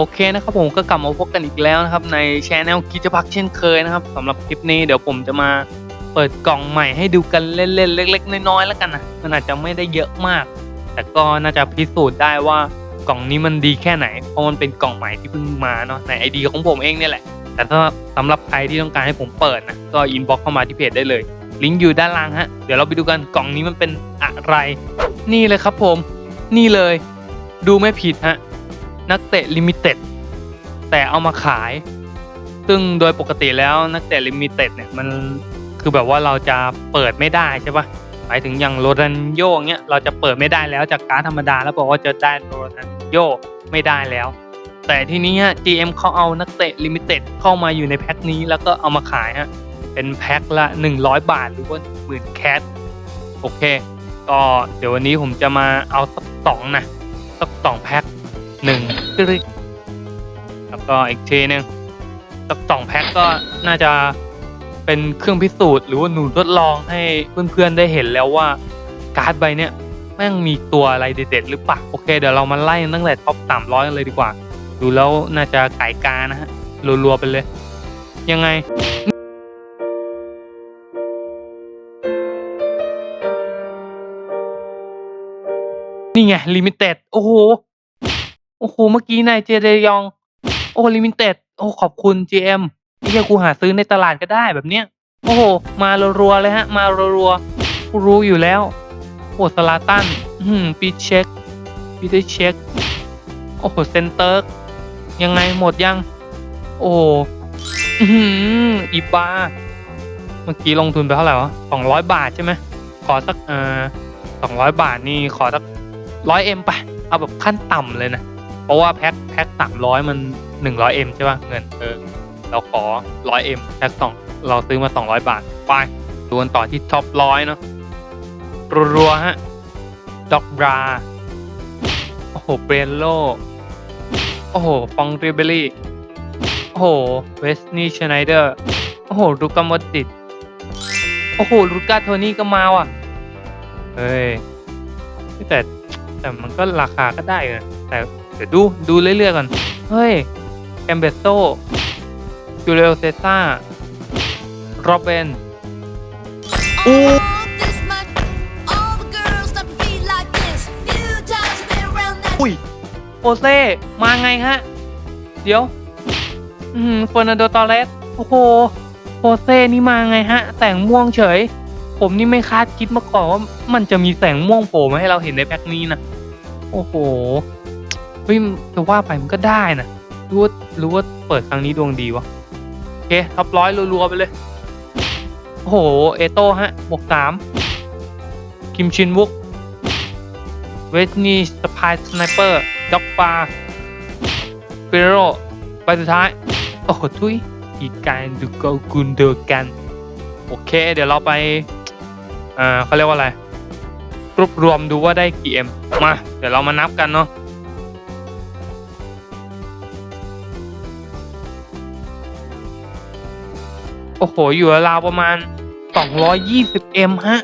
โอเคนะครับผมก็กลับมาพบกันอีกแล้วนะครับ ในช anel กิจพักเช่นเคยนะครับสำหรับคลิปนี้เดี๋ยวผมจะมาเปิดกล่องใหม่ให้ดูกันเล่นๆเล็ก ๆ น้อยๆแล้วกันนะมันอาจจะไม่ได้เยอะมาก แต่ก็น่าจะพิสูจน์ได้ว่ากล่องนี้มันดีแค่ไหน เพราะมันเป็นกล่องใหม่ที่เพิ่งมาเนาะในไอดีของผมเองเนี่ยแหละ แต่ถ้าสำหรับใครที่ต้องการให้ผมเปิดนะก็อินบ็อกเข้ามาที่เพจได้เลย ลิงก์อยู่ด้านล่างฮะเดี๋ยวเราไปดูกันกล่องนี้มันเป็นอะไร นี่เลยครับผม นี่เลย ดูไม่ผิดฮะ นักเตะลิมิเต็ดแต่เอามาขาย ซึ่งโดยปกติแล้วนักเตะลิมิเต็ดเนี่ยมันคือแบบว่าเราจะเปิดไม่ได้ใช่ปะหมายถึงอย่างโรนันโยเงี้ยเราจะเปิดไม่ได้แล้วจากการธรรมดาแล้วบอกว่าจะได้โรนันโยไม่ได้แล้ว แต่ทีนี้ฮะ GM เขาเอานักเตะลิมิเต็ดเข้ามาอยู่ในแพ็คนี้แล้วก็เอามาขายฮะเป็นแพ็คละ 100 บาทหรือว่าหมื่นแคทโอเค ก็เดี๋ยววันนี้ผมจะมาเอาสักสองนะสักสองแพ็คหนึ่ง กริกแล้วก็อีกทีหนึงสักสองแพ็คก็น่าจะเป็นเครื่องพิสูจน์หรือว่าหนูทดลองให้เพื่อนๆได้เห็นแล้วว่าการ์ดใบเนี้ยแม่งมีตัวอะไรเด็ดๆหรือเปล่าโอเคเดี๋ยวเรามาไล่ตั้งแต่ท็อปสามร้อยกันเลยดีกว่า ดูแล้วน่าจะไก่กานะฮะรัวๆไปเลย ยังไงนี่ไงลิมิเต็ดโอ้โห โอ้โห เมื่อกี้นายเจเดยอง โอ้ลิมิเต็ด โอ้ ขอบคุณ GM ที่จะกูหาซื้อในตลาดก็ได้แบบเนี้ย โอ้โห มารัวๆเลยฮะ มารัวๆกูรู้อยู่แล้ว โอ้สลาตัน อืมปีเช็คปีได้เช็ค โอ้โห เซนเตอร์ ยังไงหมดยัง โอ้หอื้อหืออีบาเมื่อกี้ลงทุนไปเท่าไหร่วะสองร้อยบาทใช่ไหม ขอสักเออสองร้อยบาทนี่ขอสักร้อยเอ็มไป เอาแบบขั้นต่ำเลยนะ เพราะว่าแพ็คแพ็คสามร้อยมันหนึ่งร้อยเอ็มใช่ป่ะเงินเออเราขอร้อยเอ็มแพ็คสองเราซื้อมาสองร้อยบาทไปดูกันต่อที่ท็อปร้อยเนาะรัวๆฮะด็อกบราโอ้โหเบรนโลโอ้โหฟองเรเบลี่โอ้โหเวสนีชไนเดอร์โอ้โหลูกามอดดิดโอ้โหลูก้าโทนี่ก็มาว่ะเฮ้ยแต่แต่มันก็ราคาก็ได้นะแต่ เดี๋ยวดูดูเรื่อยๆก่อน เฮ้ยแคมเบโซจูเลียเซซ่าโรเบน All this much, all the girls stomp your feet like this. Few times you've been around that. อุ้ยโอเซ่มาไงฮะ เดี๋ยว อืมเฟอร์นันโดตอเรสโอ้โหโอเซ่นี่มาไงฮะ แสงม่วงเฉย ผมนี่ไม่คาดคิดมาก่อนว่ามันจะมีแสงม่วงโผล่มาให้เราเห็นในแพ็คนี้นะ โอ้โห เฮ้ยจะว่าไปมันก็ได้นะรู้ว่ารู้ว่าเปิดครั้งนี้ดวงดีวะโอเคท็อปร้อยรัวๆไปเลย โอ้โห เอโต้ฮะบวกสามคิมชินวุกเวสนีสปายสไนเปอร์ด็อกปาเปโรใบสุดท้าย โอ้โหทุยอีกการดูโกกุนเดอกัน โอเค เดี๋ยวเราไปอ่าเขาเรียกว่าอะไร รวบรวมดูว่าได้กี่เอ็มมา เดี๋ยวเรามานับกันเนาะ โอ้โห อยู่ราวประมาณ 220M ฮะ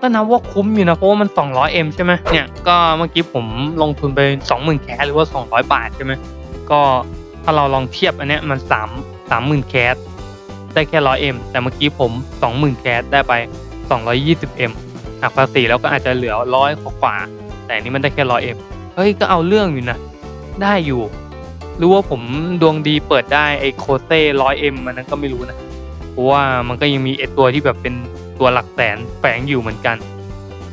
ก็นับว่าคุ้มอยู่นะ เพราะว่ามัน 200M ใช่ไหมเนี่ย ก็เมื่อกี้ผมลงทุนไป 20,000แคสหรือว่า 200 บาทใช่ไหมก็ถ้าเราลองเทียบอันเนี้ยมัน3 30,000แคสได้แค่ 100M แต่เมื่อกี้ผม 20,000แคสได้ไป 220M หักภาษีแล้วก็อาจจะเหลือร้อยกว่า แต่นี้มันได้แค่ 100M เอ็มเฮ้ยก็เอาเรื่องอยู่นะ ได้อยู่รือว่าผมดวงดีเปิดได้ไอโคเซ่ 100M มันนั้นก็ไม่รู้นะ ราะว่ามันก็ยังมีไอตัวที่แบบเป็นตัวหลักแสนแฝงอยู่เหมือนกัน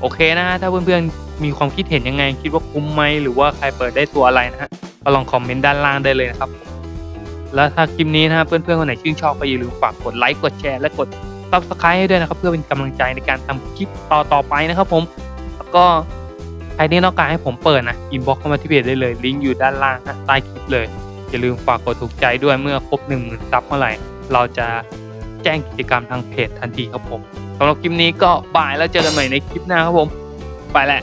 โอเคนะฮะถ้าเพื่อนๆมีความคิดเห็นยังไง คิดว่าคุ้มไหมหรือว่าใครเปิดได้ตัวอะไรนะฮะก็ลองคอมเมนต์ด้านล่างได้เลยนะครับ แล้วถ้าคลิปนี้นะฮะเพื่อนๆคนไหนชื่นชอบก็อย่าลืมฝากกดไลค์กดแชร์และกด subscribe ให้ด้วยนะครับ เพื่อเป็นกำลังใจในการทำคลิปต่อๆไปนะครับผมแล้วก็ใครที่ต้องการให้ผมเปิดนะอินบ็อกเข้ามาที่เพจได้เลยลิงก์อยู่ด้านล่างนะใต้คลิปเลยอย่าลืมฝากกดถูกใจด้วยเมื่อครบ1 0,000ซับเมื่อไหร่เราจะ แจ้งกิจกรรมทางเพจทันทีครับผมสำหรับคลิปนี้ก็บายแล้วเจอกันใหม่ในคลิปหน้าครับผม ไปแหละ